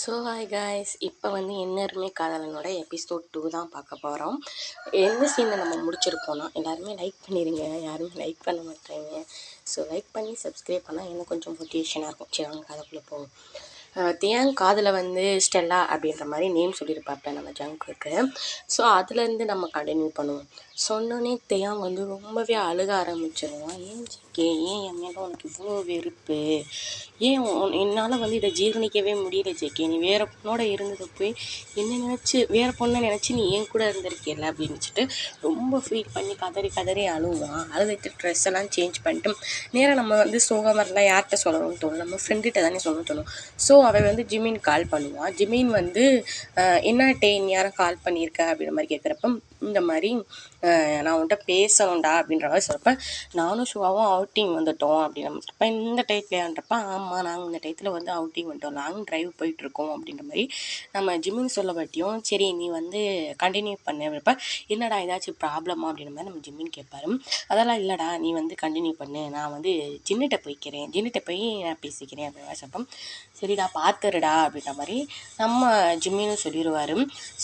So hi guys இப்போ வந்து என்னருமே காதலனோட episode two தான் பார்க்க போகிறோம் எந்த சீனை நம்ம முடிச்சிருக்கோம்னா எல்லாருமே லைக் பண்ணிடுங்க யாருமே லைக் பண்ண மாட்டேங்க. ஸோ லைக் பண்ணி சப்ஸ்கிரைப் பண்ணால் இன்னும் கொஞ்சம் மோட்டிவேஷனாக இருக்கும். சரி அவங்க கதைக்குள்ளே போகும் தியாங் காதில் வந்து ஸ்டெல்லா அப்படின்ற மாதிரி நேம் சொல்லியிருப்பாப்ப நம்ம ஜங்குக்கு ஸோ அதுலேருந்து நம்ம கண்டினியூ பண்ணுவோம். சொன்னோன்னே தியாங் வந்து ரொம்பவே அழுக ஆரம்பிச்சிருவான் ஏன் ஜிக்கே? ஏன் என் மேலே உனக்கு இவ்வளோ வெறுப்பு? ஏன் என்னால் வந்து இதை ஜீரணிக்கவே முடியல ஜிக்கே? நீ வேறு பொண்ணோட இருந்ததை போய் என்ன நினச்சி வேறு பொண்ணை நினச்சி நீ ஏன் கூட இருந்திருக்கியல அப்படின்னு ரொம்ப ஃபீல் பண்ணி கதறி கதறி அழுவான். அழுதுட்டு ட்ரெஸ் எல்லாம் சேஞ்ச் பண்ணிட்டு நேராக நம்ம வந்து சோகமரெலாம் யார்கிட்ட சொல்லணும்னு தோணும்? நம்ம ஃப்ரெண்டுகிட்ட தானே சொல்லணும்னு தோணும். ஸோ அவள் வந்து ஜிமின் கால் பண்ணுவான் ஜிமின் வந்து என்ன டே யாரும் கால் பண்ணியிருக்க? அப்படின்ற மாதிரி கேட்குறப்ப இந்த மாதிரி நான் உன்கிட்ட பேசணும்டா அப்படின்ற மாதிரி சொல்கிறப்ப நானும் ஷுவாவும் அவுட்டிங் வந்துட்டோம் அப்படின்ற மாதிரி இந்த டயத்துலன்றப்ப ஆமாம் நாங்கள் இந்த டயத்தில் வந்து அவுட்டிங் வந்துட்டோம். லாங் டிரைவ் போயிட்டுருக்கோம் அப்படின்ற மாதிரி நம்ம ஜிம்மின் சொல்ல பட்டியும் சரி நீ வந்து கண்டினியூ பண்ணுறப்ப என்னடா ஏதாச்சும் ப்ராப்ளமா அப்படின்ற மாதிரி நம்ம ஜிம்மின் கேட்பாரு. அதெல்லாம் இல்லைடா நீ வந்து கண்டினியூ பண்ணு. நான் வந்து ஜின்னுட்ட போய்க்கிறேன். ஜின்னிட்ட போய் நான் பேசிக்கிறேன் அப்படின்னு சொல்லப்போ சரிடா பார்த்துருடா அப்படின்ற மாதிரி நம்ம ஜிம்மின்னு சொல்லிடுவார்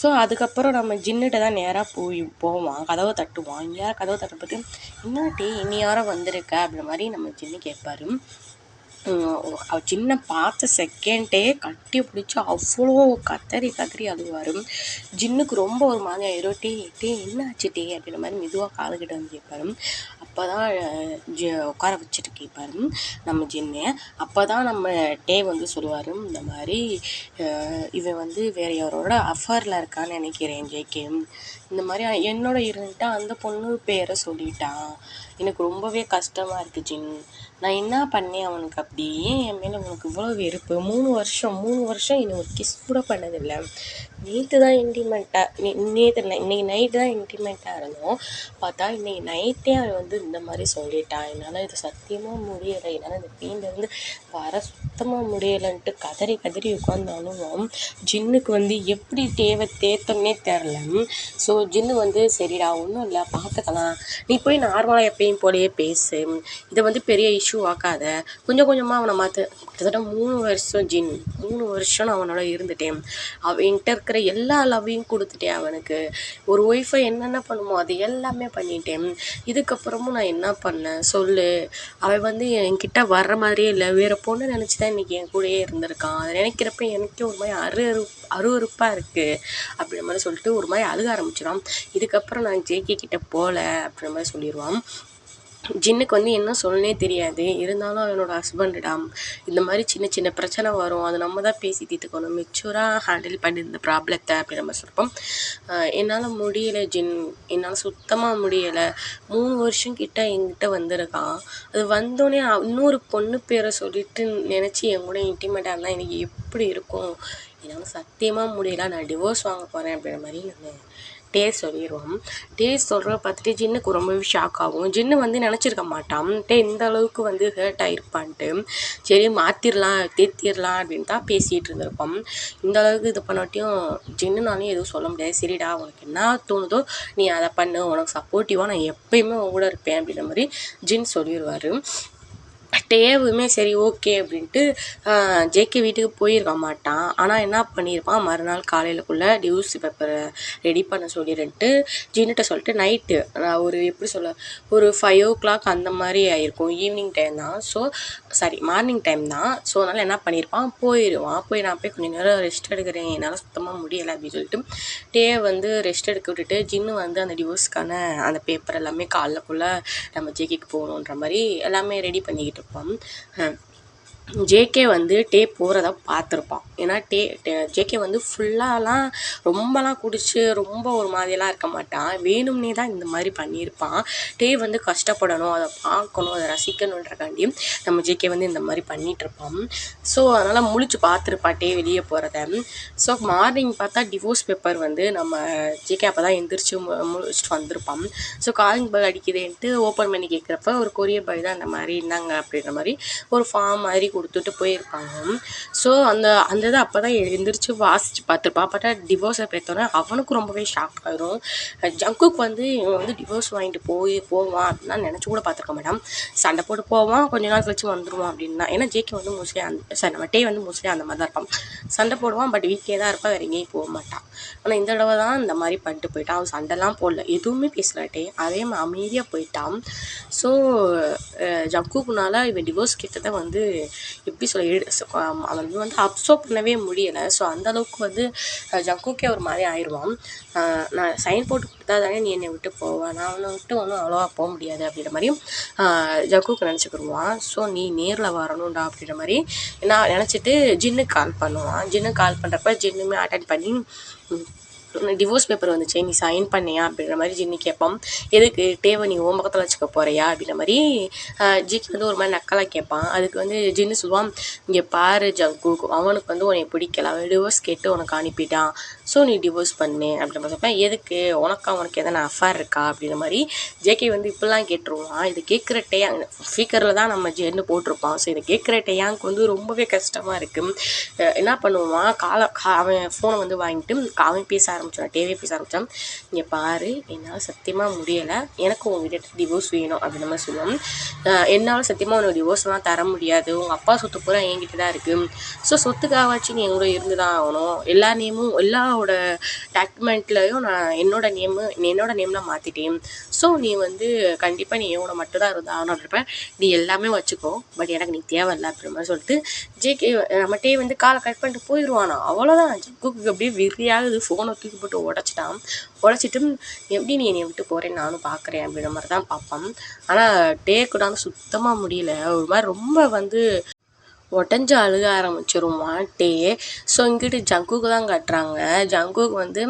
ஸோ அதுக்கப்புறம் நம்ம ஜின்னுட்ட தான் நேராக போய் போவான் கதவை தட்டுவான் யார் கதவை தட்டுப்பட்டு என்னாட்டி இனி யாரோ வந்திருக்க? அப்படின்ற மாதிரி நம்ம ஜின்னு கேட்பாரு. அவ சின்ன பார்த்த செகண்டே கட்டி பிடிச்சி அவ்வளோ கத்தரி கத்தரி அழுவார். ஜின்னுக்கு ரொம்ப ஒரு மாதிரி ஆயிரும். டே டே என்ன ஆச்சு டே அப்படின்ற மாதிரி மெதுவாக காதுகிட்ட வந்து கேட்பாரு. அப்போ தான் ஜி உட்கார வச்சுட்டு கேட்பாரு நம்ம ஜின்னு. அப்போ தான் நம்ம டே வந்து சொல்லுவார் இந்த மாதிரி இவன் வந்து வேறு யாரோட அஃபரில் இருக்கான்னு நினைக்கிறேன் ஜேகே இந்த மாதிரி என்னோட இருந்துட்டா அந்த பொண்ணு பேரை சொல்லிட்டான் எனக்கு ரொம்பவே கஷ்டமாக இருக்குது ஜின். நான் என்ன பண்ணேன் அவனுக்கு? அப்படி ஏன் என் மேலே உனக்கு இவ்வளோ வெறுப்பு? மூணு வருஷம் மூணு வருஷம் என்னை ஒரு கிஸ் கூட பண்ணதில்லை. நேற்று தான் இன்டிமெண்ட்டாக நேற்று இல்லை இன்னைக்கு நைட்டு தான் இன்டிமெண்ட்டாக இருந்தோம். பார்த்தா இன்றைக்கி நைட்டே அவன் வந்து இந்த மாதிரி சொல்லிட்டான் என்னால் இது சத்தியமாக முடியலை. என்னால் இந்த பெயின்லேருந்து வர சுத்தமாக முடியலைன்ட்டு கதறி கதறி உட்காந்தாலும் ஜின்னுக்கு வந்து எப்படி தேவை தேத்தம்னே தெரில. ஸோ ஜின்னு வந்து சரிடா ஒன்றும் இல்லை பார்த்துக்கலாம் நீ போய் நார்மலாக எப்போ எப்பயும் போலயே பேசு. இதை வந்து பெரிய இஷ்யூ ஆக்காத. கொஞ்சம் கொஞ்சமாக அவனை மாற்று கிட்டத்தட்ட மூணு வருஷம் ஜின் மூணு வருஷம் நான் அவனோட இருந்துட்டேன் அவன்கிட்ட இருக்கிற எல்லா லவ்வையும் கொடுத்துட்டேன் அவனுக்கு. ஒரு ஒய்ஃபை என்னென்ன பண்ணுமோ அது எல்லாமே பண்ணிட்டேன். இதுக்கப்புறமும் நான் என்ன பண்ணேன்? சொல்லு. அவன் வந்து என்கிட்ட வர்ற மாதிரியே இல்லை. வேறு பொண்ணு நினச்சி தான் இன்றைக்கி என் கூடயே இருந்திருக்கான் அதை நினைக்கிறப்ப எனக்கே ஒரு மாதிரி அரு அரு அருவருப்பாக இருக்குது அப்படின்ற மாதிரி சொல்லிட்டு ஒரு மாதிரி அழுக ஆரம்பிச்சிடும் இதுக்கப்புறம் நான் ஜேகே கிட்ட போகல அப்படின்ற மாதிரி சொல்லிடுவான். ஜின்னுக்கு வந்து என்ன சொல்லனே தெரியாது. இருந்தாலும் அவனோட ஹஸ்பண்டிடம் இந்த மாதிரி சின்ன சின்ன பிரச்சனை வரும். அது நம்ம தான் பேசி தீர்த்துக்கணும். மெச்சூராக ஹேண்டில் பண்ணி இந்த ப்ராப்ளத்தை அப்படி நம்ம சொல்கிறோம் என்னால் முடியலை ஜின். என்னால் சுத்தமாக முடியலை. மூணு வருஷம் கிட்ட என்கிட்ட வந்திருக்கான். அது வந்தோடனே இன்னொரு பொண்ணு பேரை சொல்லிட்டு நினச்சி என் கூட இன்டிமேட்டாக இருந்தால் எனக்கு எப்படி இருக்கும்? என்னால் சத்தியமாக முடியல. நான் டிவோர்ஸ் வாங்க போகிறேன் அப்படின்ற மாதிரி நான் டே சொல்லிடுவோம் டே சொல்கிறத பார்த்துட்டு ஜின்னுக்கு ரொம்பவே ஷாக் ஆகும். ஜின்னு வந்து நினச்சிருக்க மாட்டான். டே இந்த அளவுக்கு வந்து ஹேர்ட் ஆகிருப்பான்ட்டு சரி மாற்றிடலாம் தேத்திடலாம் அப்படின்னு தான் பேசிகிட்டு இருந்திருப்போம். இந்த அளவுக்கு இது பண்ணாட்டியும் ஜின்னுனாலையும் எதுவும் சொல்ல முடியாது. சரிடா உனக்கு என்ன தோணுதோ நீ அதை பண்ணு. உனக்கு சப்போர்ட்டிவாக நான் எப்பயுமே கூட இருப்பேன் அப்படின்ற மாதிரி ஜின் சொல்லிடுவார் டேவுமே சரி ஓகே அப்படின்ட்டு ஜேகே வீட்டுக்கு போயிருக்க மாட்டான். ஆனால் என்ன பண்ணியிருப்பான்? மறுநாள் காலையிலக்குள்ளே டியூஸ் பேப்பரை ரெடி பண்ண சொல்லிடுன்ட்டு ஜின்னுட்ட சொல்லிட்டு நைட்டு ஒரு எப்படி சொல்ல ஒரு ஃபைவ் ஓ கிளாக் அந்த மாதிரி ஆயிருக்கும். ஈவினிங் டைம் தான். ஸோ சாரி மார்னிங் டைம் தான். ஸோ அதனால் என்ன பண்ணியிருப்பான்? போயிடுவான் போய் நான் போய் கொஞ்ச நேரம் ரெஸ்ட் எடுக்கிறேன். என்னால் சுத்தமாக முடியலை அப்படின்னு சொல்லிட்டு டே வந்து ரெஸ்ட் எடுக்க விட்டுட்டு ஜின்னு வந்து அந்த டிவோர்ஸ்க்கான அந்த பேப்பர் எல்லாமே காலைலக்குள்ளே நம்ம ஜேகேக்கு போகணுன்ற மாதிரி எல்லாமே ரெடி பண்ணிக்கிட்டு இருப்போம் அஹ் ஜேகே வந்து டே போகிறத பார்த்துருப்பான். ஏன்னா டே ஜேகே வந்து ஃபுல்லாலாம் ரொம்பலாம் குடிச்சு ரொம்ப ஒரு மாதிரியெல்லாம் இருக்க மாட்டான். வேணும்னே தான் இந்த மாதிரி பண்ணியிருப்பான். டே வந்து கஷ்டப்படணும் அதை பார்க்கணும் அதை ரசிக்கணுன்றக்காண்டி நம்ம ஜேகே வந்து இந்த மாதிரி பண்ணிட்டு இருப்பான் ஸோ அதனால் முழிச்சு பார்த்துருப்பான் டே வெளியே போகிறத ஸோ மார்னிங் பார்த்தா டிவோர்ஸ் பேப்பர் வந்து நம்ம ஜேகே அப்போ தான் எந்திரிச்சு மு முழிச்சிட்டு வந்திருப்பான். ஸோ காலிங் பெல் அடிக்குதுன்ட்டு ஓப்பன் பண்ணி கேட்குறப்ப ஒரு கொரியர் பாய் தான் இந்த மாதிரி இருந்தாங்க அப்படின்ற மாதிரி ஒரு ஃபார்ம் மாதிரி கொடுத்துட்டு போயிருப்பாங்க ஸோ அந்த அந்த இதை அப்போ தான் எழுந்திரிச்சு வாசித்து பார்த்துருப்பா. பார்த்தா டிவோர்ஸை பார்த்தோன்னே அவனுக்கும் ரொம்பவே ஷாக் ஆயிரும். ஜங்குக்கு வந்து இவன் வந்து டிவோர்ஸ் வாங்கிட்டு போய் போவான் அப்படின்னா நினச்சி கூட பார்த்துருக்க மேடம் சண்டை போட்டு போவான் கொஞ்ச நாள் கழிச்சு வந்துடுவான் அப்படின்னா ஏன்னா ஜேகே வந்து மோஸ்ட்லி அந்த சார் நம்ம டே வந்து மோஸ்ட்லி அந்த மாதிரி தான் இருப்பான். சண்டை போடுவான் பட் வீக்கே தான் இருப்பான் வேறு எங்கேயும் போக மாட்டான் ஆனால் இந்த தடவை தான் இந்த மாதிரி பண்ணிட்டு போயிட்டான் அவன் சண்டைலாம் போடல. எதுவுமே பேசலாட்டே அதே மாதிரி அமைதியாக போயிட்டான். ஸோ ஜக்குக்குனால இவன் டிவோர்ஸ் கிட்டத்தை வந்து எப்படி சொல்ல அவன் வந்து அப்சர்வ் பண்ணவே முடியலை. ஸோ அந்தளவுக்கு வந்து ஜக்குக்கே ஒரு மாதிரி ஆயிடுவான் நான் சைன் போட்டு கொடுத்தா தானே நீ என்னை விட்டு போவேன் நான் அவனை விட்டு ஒன்றும் அவ்வளோவா போக முடியாது அப்படின்ற மாதிரியும் ஜக்குக்கு நினச்சிக்கிடுவான். ஸோ நீ நேரில் வரணும்டா அப்படின்ற மாதிரி நான் நினச்சிட்டு ஜின்னுக்கு கால் பண்ணுவான். ஜின்னுக்கு கால் பண்ணுறப்ப ஜின்னுமே அட்டன் பண்ணி Uhum. டிவோர்ஸ் பேப்பர் வந்துச்சு நீ சைன் பண்ணியா அப்படின்ற மாதிரி ஜின்னி கேட்பான். எதுக்கு டேவை நீ உன் பக்கத்தில் வச்சுக்க போறியா அப்படின்ற மாதிரி ஜிக்கு வந்து ஒரு மாதிரி நக்கலாக கேட்பான். அதுக்கு வந்து ஜின்னு சொல்லுவான் இங்கே பாரு ஜங்கு அவனுக்கு வந்து உன்னை பிடிக்கல. அவன் டிவோர்ஸ் கேட்டு உனக்கு அனுப்பிட்டான். ஸோ நீ டிவோர்ஸ் பண்ணு. அப்படின்ற மாதிரி சொல்லுவேன். எதுக்கு? உனக்கு அவனுக்கு எதனா அஃபேர் இருக்கா? அப்படின்ற மாதிரி ஜேகே வந்து இப்படிலாம் கேட்டுருவான். இது கேட்குற டேயாங் ஸ்பீக்கரில் தான் நம்ம ஜென்னு போட்டிருப்பான். ஸோ இதை கேட்குற டேயாங்க்கு வந்து ரொம்பவே கஷ்டமாக இருக்குது என்ன பண்ணுவான்? காலை கா அவன் ஃபோனை வந்து வாங்கிட்டு அவன் பேச ஆரம்பிச்சான் டேவே பேச ஆரம்பித்தோம் இங்கே பாரு என்னால் சத்தியமாக முடியலை. எனக்கு உங்ககிட்ட டிவோர்ஸ் வேணும் அப்படின்னு மாதிரி சொல்லுவான் என்னால் சத்தியமாக உனக்கு டிவோர்ஸ்லாம் தர முடியாது. உங்கள் அப்பா சொத்து பூரா என்கிட்ட தான் இருக்குது ஸோ சொத்துக்காகவாச்சும் நீ எங்களோட இருந்து தான் ஆகணும். எல்லா நேமும் எல்லாரோட டாக்குமெண்ட்லேயும் நான் என்னோட நேமு என்னோட நேம்லாம் மாற்றிட்டேன் ஸோ நீ வந்து கண்டிப்பாக நீ என்னோட மட்டும் தான் இருந்தா இருப்பேன் நீ எல்லாமே வச்சுக்கோ. பட் எனக்கு நீ தேவையில்ல அப்படின்ற மாதிரி சொல்லிட்டு ஜேகே நம்ம டே வந்து காலை கட் பண்ணிட்டு போயிடுவானா அவ்வளோதான் ஜக்குக்கு அப்படியே வெறியாகுது. ஃபோனை தூக்கி போட்டு உடச்சிட்டான். உடச்சிட்டு எப்படி நீ என்னை விட்டு போகிறேன் நானும் பார்க்குறேன் அப்படின்ற மாதிரி தான் பார்ப்பான். ஆனால் டே கூட சுத்தமாக முடியல. ஒரு மாதிரி ரொம்ப வந்து உடஞ்சி அழுக ஆரம்பிச்சிடும் டே. ஸோ இங்கிட்டு ஜங்குக்கு தான் கட்டுறாங்க. ஜங்குக்கு வந்து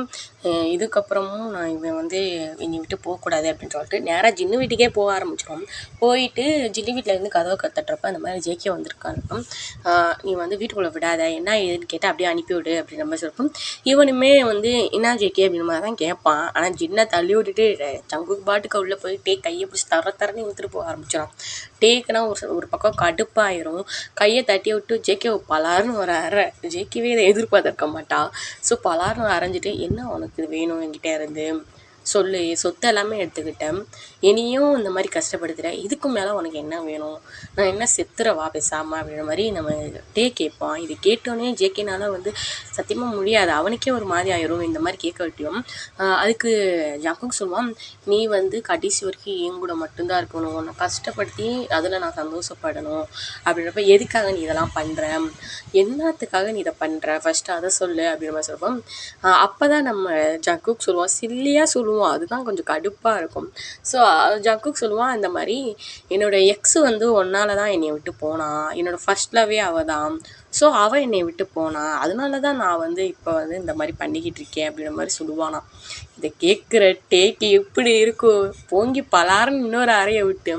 இதுக்கப்புறமும் நான் இவன் வந்து என்னை விட்டு போகக்கூடாது அப்படின்னு சொல்லிட்டு நேராக ஜின்னு வீட்டுக்கே போக ஆரம்பிச்சிடும் போயிட்டு ஜின்னு வீட்டில் இருந்து கதவை கத்தட்டுறப்ப அந்த மாதிரி ஜேகே வந்திருக்காங்க நீ வந்து வீட்டுக்குள்ளே விடாத. என்ன ஏதுன்னு கேட்டால் அப்படியே அனுப்பிவிடு அப்படின்ற மாதிரி சொல்லிப்போம் இவனுமே வந்து என்ன ஜேகே அப்படின்ற மாதிரி தான் கேட்பான். ஆனால் ஜின்னை தள்ளி விட்டுட்டு ஜங்குக்கு பாட்டுக்கு உள்ளே போய் டே கையை பிடிச்சி தர தரன்னு இழுத்துட்டு போக ஆரம்பிச்சிடும் டேக்குனா ஒரு ஒரு பக்கம் கடுப்பாயிரும். கையை தட்டி விட்டு ஜேகே பலார்னு ஒரு அரை ஜேகேவே இதை எதிர்பார்த்திருக்க மாட்டா. ஸோ பலார்னு அரைஞ்சிட்டு என்ன உனக்கு வேணும் என்கிட்ட இருந்து? சொல்லு சொத்து எல்லாமே எடுத்துக்கிட்டேன். இனியும் இந்த மாதிரி கஷ்டப்படுத்துகிற இதுக்கு மேலே உனக்கு என்ன வேணும்? நான் என்ன செத்துறவா பேசாமல் அப்படின்ற மாதிரி நம்ம டே கேட்பான். இது கேட்டோன்னே ஜேகேனால வந்து சத்தியமாக முடியாது. அவனுக்கே ஒரு மாதிரி ஆயிரும். இந்த மாதிரி கேட்க விட்டியும். அதுக்கு ஜாக்குக்கு சொல்லுவான் நீ வந்து கடைசி வரைக்கும் என் கூட மட்டும்தான் இருக்கணும். உன்னை கஷ்டப்படுத்தி அதில் நான் சந்தோஷப்படணும். அப்படின்றப்ப எதுக்காக நீ இதெல்லாம் பண்ணுற என்னத்துக்காக நீ இதை பண்ணுற ஃபஸ்ட்டு அதை சொல்லு. அப்படின்ற மாதிரி சொல்லுவோம் அப்போ தான் நம்ம ஜக்குக் சொல்லுவான் சில்லியாக சொல்லுவோம் சொல்லுவான் அதுதான் கொஞ்சம் கடுப்பாக இருக்கும். ஸோ ஜக்குக் சொல்லுவான் இந்த மாதிரி என்னோட எக்ஸ் வந்து ஒன்னால தான் என்னை விட்டு போனான் என்னோட ஃபர்ஸ்ட் லவ்வே அவள் தான். ஸோ அவள் என்னை விட்டு போனா அதனால தான் நான் வந்து இப்போ வந்து இந்த மாதிரி பண்ணிக்கிட்டு இருக்கேன் அப்படின்ற மாதிரி சொல்லுவானாம் இதை கேட்குற டேக்கு எப்படி இருக்கும் பொங்கி பலாருன்னு இன்னொரு அறையை விட்டு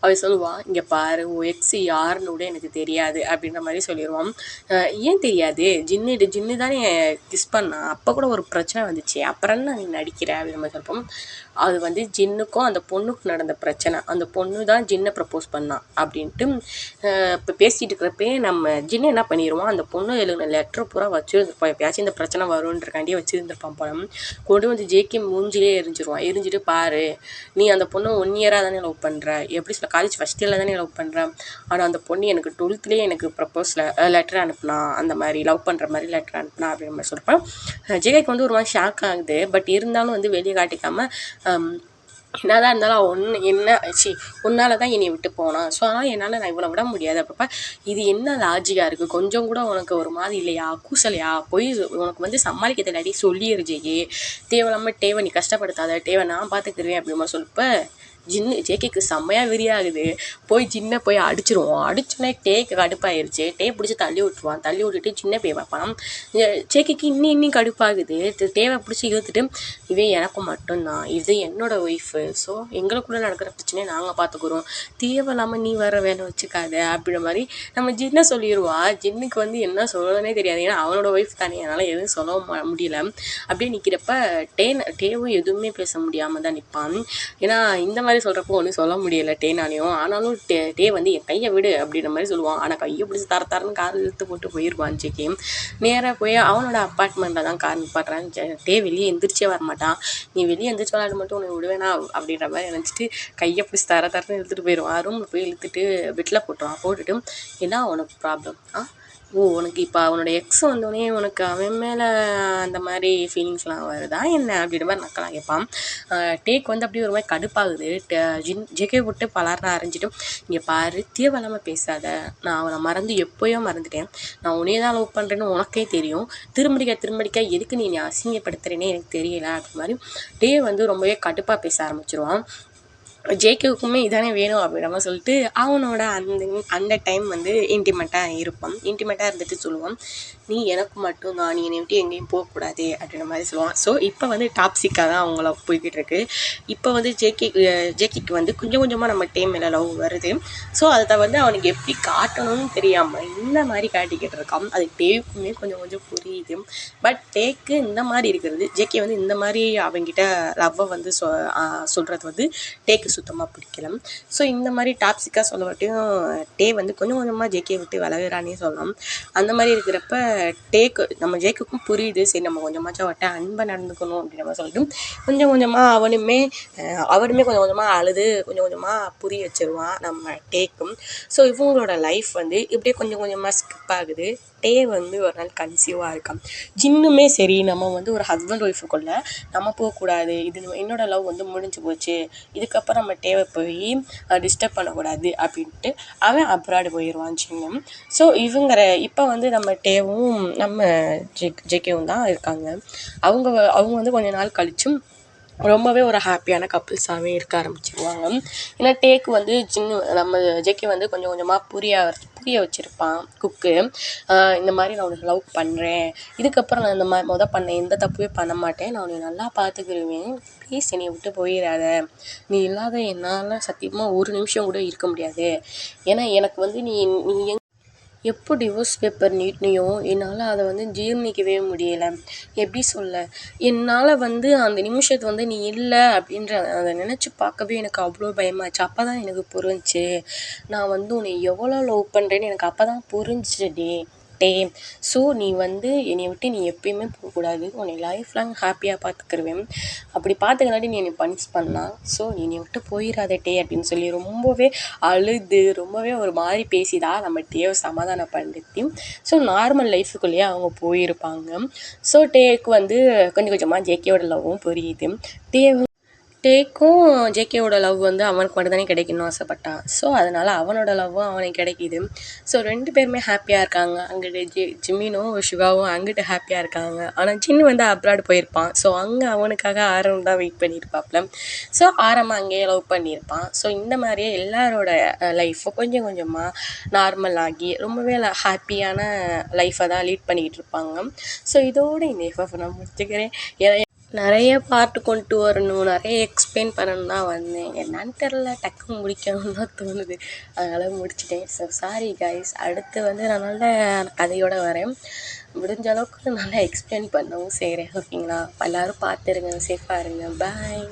அவள் சொல்லுவான் இங்கே பாரு ஓ எக்ஸ் யாருன்னு கூட எனக்கு தெரியாது அப்படின்ற மாதிரி சொல்லிடுவான் ஏன் தெரியாது? ஜின்னு ஜின்னு தானே கிஸ் பண்ணா அப்போ கூட ஒரு பிரச்சனை வந்துச்சு. அப்புறம் என்ன நீ நடிக்கிற? அப்படின்ற மாதிரி சொல்லுவோம் அது வந்து ஜின்னுக்கும் அந்த பொண்ணுக்கும் நடந்த பிரச்சனை. அந்த பொண்ணு தான் ஜின்னை ப்ரப்போஸ் பண்ணான் அப்படின்ட்டு இப்போ பேசிகிட்டு இருக்கிறப்பே நம்ம ஜின்னு என்ன பண்ணிடுவோம் அந்த பொண்ணு எழுதின லெட்டர் பூரா வச்சு எப்பயாச்சும் இந்த பிரச்சனை வரும்ன்றக்காண்டியே வச்சுருந்துருப்பான் படம் கொண்டு வந்து ஜேகே மூஞ்சிலே எரிஞ்சிருவான் எரிஞ்சிட்டு பாரு நீ அந்த பொண்ணை ஒன் இயராக தானே லவ் பண்ணுற எப்படி சொல்ல காலேஜ் ஃபஸ்ட் இயரில் தானே லவ் பண்ணுற ஆனால் அந்த பொண்ணு எனக்கு டுவெல்த்லேயே எனக்கு ப்ரப்போஸில் லெட்டர் அனுப்புனா அந்த மாதிரி லவ் பண்ணுற மாதிரி லெட்டர் அனுப்புனா அப்படின்ற மாதிரி சொல்கிறப்ப ஜேகேக்கு வந்து ஒரு மாதிரி ஷாக் ஆகுது. பட் இருந்தாலும் வந்து வெளியே காட்டிக்காமல் என்னதான் இருந்தாலும் ஒன்று என்ன சி உன்னால் தான் என்னை விட்டு போனான். ஸோ அதனால் என்னால் நான் இவ்வளோ விட முடியாது. அப்பப்போ இது என்ன லாஜிக்காக இருக்குது கொஞ்சம் கூட உனக்கு ஒரு மாதிரி இல்லையா? கூசலையா? போய் உனக்கு வந்து சமாளிக்க தெரியாடி சொல்லிடு தேவையில்லாமல் டேவை நீ கஷ்டப்படுத்தாத. டேவை நான் பார்த்துக்கிறேன் அப்படிமா சொல்லப்போ ஜின்னு ஜேகேக்கு செம்மையாக வெறியாகுது. போய் ஜின்னை போய் அடிச்சிருவோம். அடிச்சோடனே டேக்கு கடுப்பாயிருச்சு. டே பிடிச்சி தள்ளி விட்டுருவான். தள்ளி விட்டுட்டு சின்ன போய் பார்ப்பான் ஜேகேக்கு இன்னும் இன்னும் கடுப்பாகுது. டேவை தேவை பிடிச்சி இழுத்துட்டு இவன் எனக்கு மட்டும்தான். இது என்னோட ஒய்ஃபு ஸோ எங்களுக்குள்ளே நடக்கிற பிரச்சனையை நாங்கள் பார்த்துக்குறோம் தேவையில்லாமல் நீ வர வேலை வச்சுக்காத. அப்படின்ற மாதிரி நம்ம ஜின்னை சொல்லிடுவா ஜின்னுக்கு வந்து என்ன சொல்லணும்னே தெரியாது. ஏன்னா அவனோட ஒய்ஃப் தானே. அதனால் எதுவும் சொல்ல முடியல. அப்படியே நிற்கிறப்ப டே டேவும் எதுவுமே பேச முடியாமல் தான் நிற்பான் ஏன்னா இந்த மாதிரி மாதிரி சொல்கிறப்போ ஒன்றும் சொல்ல முடியலை டேனாலையும் ஆனாலும் டே டே வந்து என் கையை விடு அப்படின்ற மாதிரி சொல்லுவான். ஆனால் கையை பிடிச்சி தர தரன்னு கார் இழுத்து போட்டு போயிடுவான் ஜெக்கி. நேராக போய் அவனோட அப்பார்ட்மெண்ட்டில் தான் கார் நிப்பாட்டுறான். டே வெளியே எந்திரிச்சே வர மாட்டான். நீ வெளியே எந்திரிச்சு விளையாட மட்டும் உன்னை விடுவேனா அப்படின்ற மாதிரி நினச்சிட்டு கையை பிடிச்சி தர தரன்னு இழுத்துட்டு போயிடுவான் ரூமில் போய் இழுத்துட்டு பெட்டில் போட்டுருவான். போட்டுட்டு என்ன உனக்கு ப்ராப்ளம் ஆ? ஓ உனக்கு இப்போ அவனோட எக்ஸ் வந்தோடனே உனக்கு அவன் மேலே அந்த மாதிரி ஃபீலிங்ஸ்லாம் வருதா என்ன அப்படின்ற மாதிரி நக்கலாம் கேட்பான் டேக் வந்து அப்படியே ஒரு மாதிரி கடுப்பாகுது. ஜின் ஜெகே விட்டு பலர்னு அரைஞ்சிட்டு இங்கே பாரு தேவையில்லாமல் பேசாத. நான் அவனை மறந்து எப்போயோ மறந்துட்டேன். நான் உன்னையே தான் லவ் பண்ணுறேன்னு உனக்கே தெரியும். திரும்படிக்க திரும்படிக்க எதுக்கு நீ என்னை அசிங்கப்படுத்துறேனே எனக்கு தெரியல அப்படி மாதிரி டே வந்து ரொம்பவே கடுப்பாக பேச ஆரம்பிச்சிருவான். ஜேகேவுக்குமே இதானே வேணும் அப்படின்ற மாதிரி சொல்லிட்டு அவனோட அந்த அந்த டைம் வந்து இன்டிமேட்டாக இருப்பான். இன்டிமேட்டாக இருந்துட்டு சொல்லுவான். நீ எனக்கு மட்டும் தான். நீ என்னை விட்டு எங்கேயும் போகக்கூடாது அப்படின்ற மாதிரி சொல்லுவான். ஸோ இப்போ வந்து டாப்ஸிக்காக தான் அவங்கள போய்கிட்டு இருக்கு. இப்போ வந்து ஜேகே ஜேகேக்கு வந்து கொஞ்சம் கொஞ்சமாக நம்ம டைம் மேலே லவ் வருது. ஸோ அதை வந்து அவனுக்கு எப்படி காட்டணும்னு தெரியாமல் இந்த மாதிரி காட்டிக்கிட்டு இருக்கான். அது டேக்குமே கொஞ்சம் கொஞ்சம் புரியுது. பட் டேக்கு இந்த மாதிரி இருக்கிறது ஜேகே வந்து இந்த மாதிரி அவங்ககிட்ட லவ்வை வந்து சொ சொல்கிறது வந்து டேக்கு சுத்தமாக பிடிக்கல. ஸோ இந்த மாதிரி டாப்ஸிக்காக சொல்லவட்டையும் டே வந்து கொஞ்சம் கொஞ்சமாக ஜேகே விட்டு விலகிறானே சொல்லலாம். அந்த மாதிரி இருக்கிறப்ப டேக்கு நம்ம ஜேக்குக்கும் புரியுது. சரி நம்ம கொஞ்சமாச்சும் அவட்ட அன்பை நடந்துக்கணும் அப்படின்னு நம்ம சொல்லிட்டு கொஞ்சம் கொஞ்சமாக அவனுமே அவனுமே கொஞ்சம் கொஞ்சமாக அழுது கொஞ்சம் கொஞ்சமாக புரிய வச்சிருவான் நம்ம டேக்கும். ஸோ இவங்களோட லைஃப் வந்து இப்படியே கொஞ்சம் கொஞ்சமாக ஸ்கிப் ஆகுது. டே வந்து ஒரு நாள் கன்சீவாக இருக்கான் ஜின்னுமே சரி நம்ம வந்து ஒரு ஹஸ்பண்ட் ஒய்ஃபுக்குள்ள நம்ம போகக்கூடாது இது என்னோட லவ் வந்து முடிஞ்சு போச்சு. இதுக்கப்புறம் நம்ம டேவை போய் டிஸ்டர்ப் பண்ணக்கூடாது அப்படின்ட்டு அவன் அப்ராடு போயிடுவான் சின்னம் ஸோ இவங்க இப்போ வந்து நம்ம டேவும் நம்ம ஜெக் ஜெகேவும் தான் இருக்காங்க. அவங்க அவங்க வந்து கொஞ்ச நாள் கழிச்சும் ரொம்பவே ஒரு ஹாப்பியான கப்புள்ஸாகவே இருக்க ஆரம்பிச்சிருவாங்க. ஏன்னா டேக்கு வந்து சின்ன நம்ம ஜேகே வந்து கொஞ்சம் கொஞ்சமாக புரிய புரிய வச்சுருப்பான் குக்கு. இந்த மாதிரி நான் உனக்கு லவ் பண்ணுறேன் இதுக்கப்புறம் நான் இந்த மாதிரி மொதல் பண்ண எந்த தப்புமே பண்ண மாட்டேன். நான் உன்னை நல்லா பார்த்துக்குருவேன் ப்ளீஸ் என்னை விட்டு போயிடாத நீ இல்லாத என்னால் சத்தியமாக ஒரு நிமிஷம் கூட இருக்க முடியாது. ஏன்னா எனக்கு வந்து நீ நீ எங் எப்போ டிவோர்ஸ் பேப்பர் நீட்டினியோ என்னால் அதை வந்து ஜீர்ணிக்கவே முடியலை. எப்படி சொல்ல? என்னால் வந்து அந்த நிமிஷத்தை வந்து நீ இல்லை அப்படின்ற அதை நினச்சி பார்க்கவே எனக்கு அவ்வளோ பயமாச்சு. அப்போ தான் எனக்கு புரிஞ்சுச்சு. நான் வந்து உன்னை எவ்வளோ லவ் பண்ணுறேன்னு எனக்கு அப்போ தான் புரிஞ்சிச்சுடி. டே ஸோ நீ வந்து என்னை விட்டு நீ எப்பயுமே போகக்கூடாது. உன்னை லைஃப் லாங் ஹாப்பியாக பார்த்துக்கிருவேன். அப்படி பார்த்துக்கலாட்டி நீ என்னை பனிஷ் பண்ணா. ஸோ நீ என்னை விட்டு போயிடாத டே அப்படின்னு சொல்லி ரொம்பவே அழுது ரொம்பவே ஒரு மாதிரி பேசிதா நம்ம டேவை சமாதானப்படுத்தி ஸோ நார்மல் லைஃபுக்குள்ளேயே அவங்க போயிருப்பாங்க. ஸோ டேக்கு வந்து கொஞ்சம் கொஞ்சமாக ஜேகேவோட லவ்வும் புரியுது. டே டேக்கும் ஜேகேவோட லவ் வந்து அவனுக்கு மட்டும் தானே கிடைக்கணும்னு ஆசைப்பட்டான் ஸோ அதனால் அவனோட லவ்வும் அவனுக்கு கிடைக்கிது. ஸோ ரெண்டு பேருமே ஹாப்பியாக இருக்காங்க. அங்கிட்டு ஜி ஜிம்மினும் சிவாவும் அங்கிட்டு ஹாப்பியாக இருக்காங்க. ஆனால் ஜின் வந்து அப்ராட் போயிருப்பான். ஸோ அங்கே அவனுக்காக ஆரம் தான் வெயிட் பண்ணியிருப்பாப்ல ஸோ ஆரம் அங்கேயே லவ் பண்ணியிருப்பான் ஸோ இந்த மாதிரியே எல்லாரோட லைஃப்பும் கொஞ்சம் கொஞ்சமாக நார்மல் ஆகி ரொம்பவே ஹாப்பியான லைஃப்பை தான் லீட் பண்ணிக்கிட்டு இருப்பாங்க. ஸோ இதோட இந்த எஃப்எஃப் நான் முடிச்சுக்கிறேன். ஏன்னா நிறைய பாட்டு கொண்டு வரணும் நிறைய எக்ஸ்பிளைன் பண்ணணும் தான் வந்தேன். என்னன்னு தெரில டக்குன்னு முடிக்கணும்னு தான் தோணுது. அதனால் முடிச்சிட்டேன். ஸோ சாரி கைஸ் அடுத்து வந்து நான் நல்ல கதையோடு வரேன். முடிஞ்ச அளவுக்கு நல்லா எக்ஸ்பிளைன் பண்ணவும் செய்கிறேன் ஓகேங்களா எல்லோரும் பார்த்துருங்க சேஃபாக இருங்க. பாய்